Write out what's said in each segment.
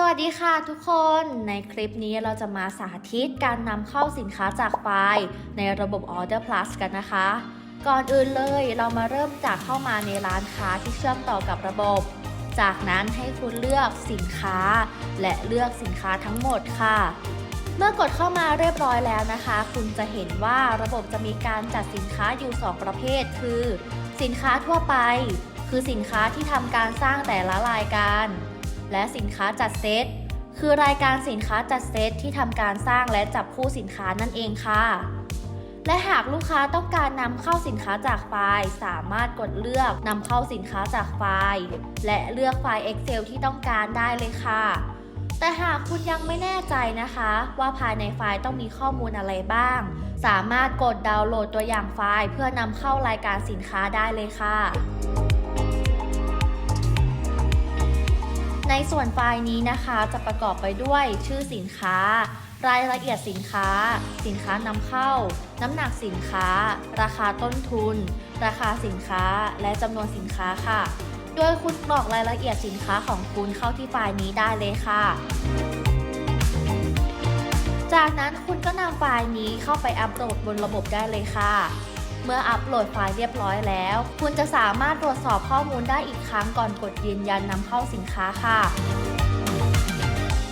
สวัสดีค่ะทุกคนในคลิปนี้เราจะมาสาธิตการนำเข้าสินค้าจากไฟล์ในระบบ Order Plus กันนะคะ ก่อนอื่นเลยเรามาเริ่มจากเข้ามาในร้านค้าที่เชื่อมต่อกับระบบ จากนั้นให้คุณเลือกสินค้า และเลือกสินค้าทั้งหมดค่ะ เมื่อกดเข้ามาเรียบร้อยแล้วนะคะ คุณจะเห็นว่าระบบจะมีการจัดสินค้าอยู่ 2 ประเภท คือ สินค้าทั่วไป คือสินค้าที่ทำการสร้างแต่ละรายการ และสินค้าจัดเซต คือรายการสินค้าจัดเซตที่ทำการสร้างและจับคู่สินค้านั่นเองค่ะ และหากลูกค้าต้องการนำเข้าสินค้าจากไฟล์ สามารถกดเลือกนำเข้าสินค้าจากไฟล์ และเลือกไฟล์ Excel ที่ต้องการได้เลยค่ะแต่หากคุณยังไม่แน่ใจนะคะ ว่าภายในไฟล์ต้องมีข้อมูลอะไรบ้าง สามารถกดดาวน์โหลดตัวอย่างไฟล์ เพื่อนำเข้ารายการสินค้าได้เลยค่ะ ในส่วนไฟล์นี้นะคะจะประกอบไปด้วยชื่อสินค้า รายละเอียดสินค้า สินค้านำเข้า น้ำหนักสินค้า ราคาต้นทุน ราคาสินค้า และจำนวนสินค้าค่ะ โดยคุณกรอกรายละเอียดสินค้าของคุณเข้าที่ไฟล์นี้ได้เลยค่ะ จากนั้นคุณก็นำไฟล์นี้เข้าไปอัปโหลดบนระบบได้เลยค่ะ เมื่ออัปโหลดไฟล์เรียบร้อยแล้ว คุณจะสามารถตรวจสอบข้อมูลได้อีกครั้งก่อนกดยืนยันนำเข้าสินค้าค่ะ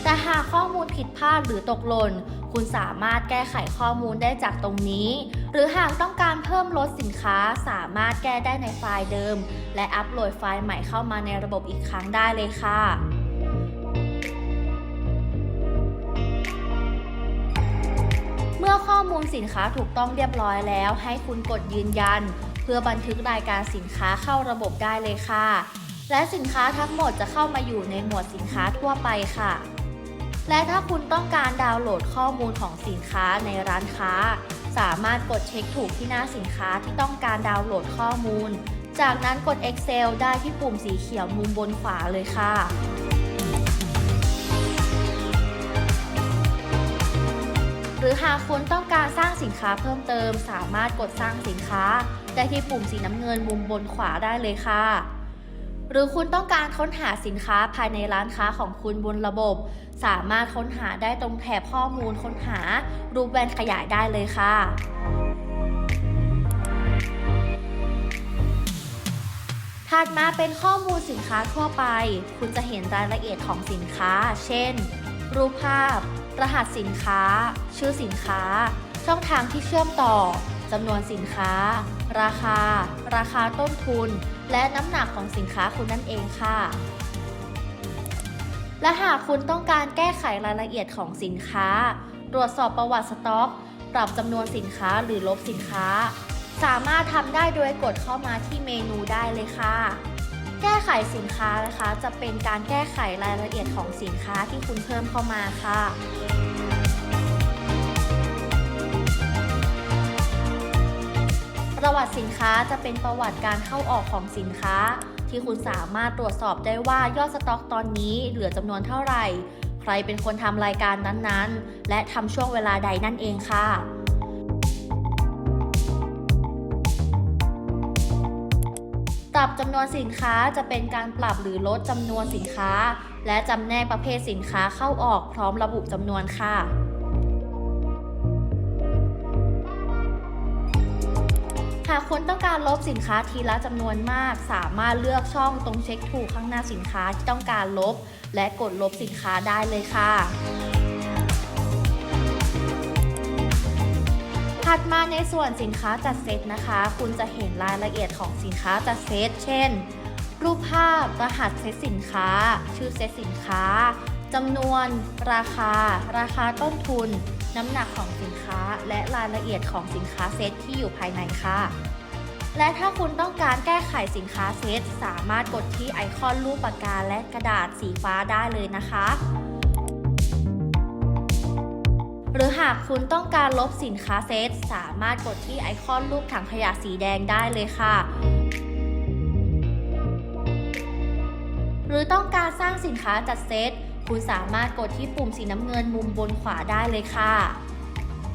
แต่หากข้อมูลผิดพลาดหรือตกหล่น คุณสามารถแก้ไขข้อมูลได้จากตรงนี้ หรือหากต้องการเพิ่มลดสินค้าสามารถแก้ได้ในไฟล์เดิม และอัปโหลดไฟล์ใหม่เข้ามาในระบบอีกครั้งได้เลยค่ะ มื่อข้อมูลสินค้าถูกต้องเรียบร้อยแล้ว ให้คุณกดยืนยัน เพื่อบันทึกรายการสินค้าเข้าระบบได้เลยค่ะ และสินค้าทั้งหมดจะเข้ามาอยู่ในหมวดสินค้าทั่วไปค่ะ และถ้าคุณต้องการดาวน์โหลดข้อมูลของสินค้าในร้านค้า สามารถกดเช็คถูกที่หน้าสินค้าที่ต้องการดาวน์โหลดข้อมูล จากนั้นกด Excel ได้ที่ปุ่มสีเขียวมุมบนขวาเลยค่ะ หรือหากคุณต้องการสร้างสินค้าเพิ่มเติม สามารถกดสร้างสินค้า ได้ที่ปุ่มสีน้ำเงินมุมบนขวาได้เลยค่ะ หรือคุณต้องการค้นหาสินค้าภายในร้านค้าของคุณบนระบบ สามารถค้นหาได้ตรงแถบข้อมูลค้นหา รูปแบนขยายได้เลยค่ะถัดมาเป็นข้อมูลสินค้าทั่วไป คุณจะเห็นรายละเอียดของสินค้า เช่น รูปภาพ รหัสสินค้า ชื่อสินค้า ช่องทางที่เชื่อมต่อจำนวนสินค้า ราคา ราคาต้นทุน และน้ำหนักของสินค้าคุณนั่นเองค่ะ และหากคุณต้องการแก้ไขรายละเอียดของสินค้า ตรวจสอบประวัติสต็อก ปรับจำนวนสินค้าหรือลบสินค้า สามารถทำได้โดยกดเข้ามาที่เมนูได้เลยค่ะ แก้ไขสินค้านะคะ จะเป็นการแก้ไขรายละเอียดของสินค้าที่คุณเพิ่มเข้ามาค่ะประวัติสินค้าจะเป็นประวัติการเข้าออกของสินค้า ที่คุณสามารถตรวจสอบได้ว่ายอดสต็อกตอนนี้เหลือจำนวนเท่าไหร่ ใครเป็นคนทำรายการนั้นๆ และทำช่วงเวลาใดนั่นเองค่ะ ปรับจำนวนสินค้าจะเป็นการปรับหรือลดจำนวนสินค้า และจำแนกประเภทสินค้าเข้าออกพร้อมระบุจำนวนค่ะหากคุณต้องการลบสินค้าทีละจำนวนมาก สามารถเลือกช่องตรงเช็คถูกข้างหน้าสินค้าที่ต้องการลบ และกดลบสินค้าได้เลยค่ะ ถัดมาในส่วนสินค้าจัดเซตนะคะ คุณจะเห็นรายละเอียดของสินค้าจัดเซต เช่น รูปภาพ รหัสเซตสินค้า ชื่อเซตสินค้าจำนวน ราคา ราคาต้นทุน น้ำหนักของสินค้า และรายละเอียดของสินค้าเซตที่อยู่ภายในค่ะ และถ้าคุณต้องการแก้ไขสินค้าเซต สามารถกดที่ไอคอนรูปปากกาและกระดาษสีฟ้าได้เลยนะคะ หรือหากคุณต้องการลบสินค้าเซต สามารถกดที่ไอคอนรูปถังขยะสีแดงได้เลยค่ะ หรือต้องการสร้างสินค้าจัดเซต คุณสามารถกดที่ปุ่มสีน้ำเงินมุมบนขวาได้เลยค่ะ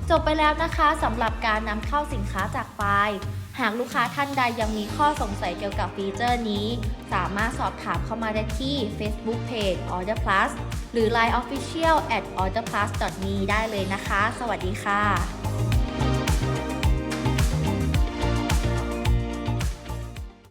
จบไปแล้วนะคะสำหรับการนำเข้าสินค้าจากไฟล์หากลูกค้าท่านใดยังมีข้อสงสัยเกี่ยวกับฟีเจอร์นี้ สามารถสอบถามเข้ามาได้ที่ Facebook Page Order Plus หรือ Line Official at orderplus.me ได้เลยนะคะ สวัสดีค่ะ